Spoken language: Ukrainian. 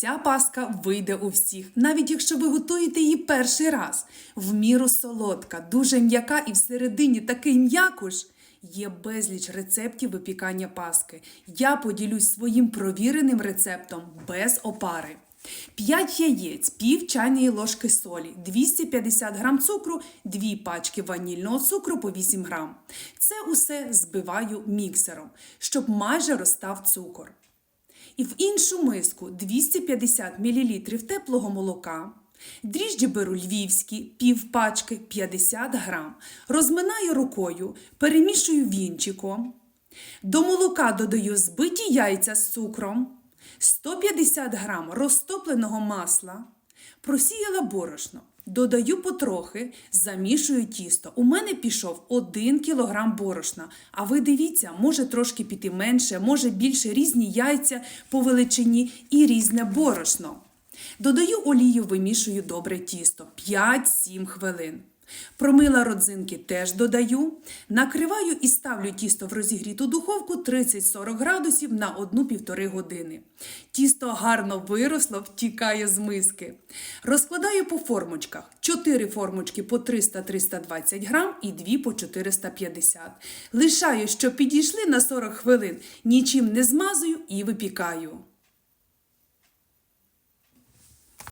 Ця паска вийде у всіх, навіть якщо ви готуєте її перший раз. В міру солодка, дуже м'яка і всередині такий м'якуш. Є безліч рецептів випікання паски. Я поділюсь своїм провіреним рецептом без опари. 5 яєць, пів чайної ложки солі, 250 грам цукру, 2 пачки ванільного цукру по 8 грам. Це усе збиваю міксером, щоб майже розстав цукор. І в іншу миску 250 мл теплого молока. Дріжджі беру львівські, пів пачки 50 грам. Розминаю рукою, перемішую вінчиком. До молока додаю збиті яйця з цукром, 150 грам розтопленого масла, просіяла борошно. Додаю потрохи, замішую тісто. У мене пішов 1 кг борошна. А ви дивіться, може трошки піти менше, може більше різні яйця по величині і різне борошно. Додаю олію, вимішую добре тісто 5-7 хвилин. Промила родзинки теж додаю. Накриваю і ставлю тісто в розігріту духовку 30-40 градусів на 1-1,5 години. Тісто гарно виросло, втікає з миски. Розкладаю по формочках. 4 формочки по 300-320 грам і 2 по 450. Лишаю, щоб підійшли на 40 хвилин, нічим не змазую і випікаю.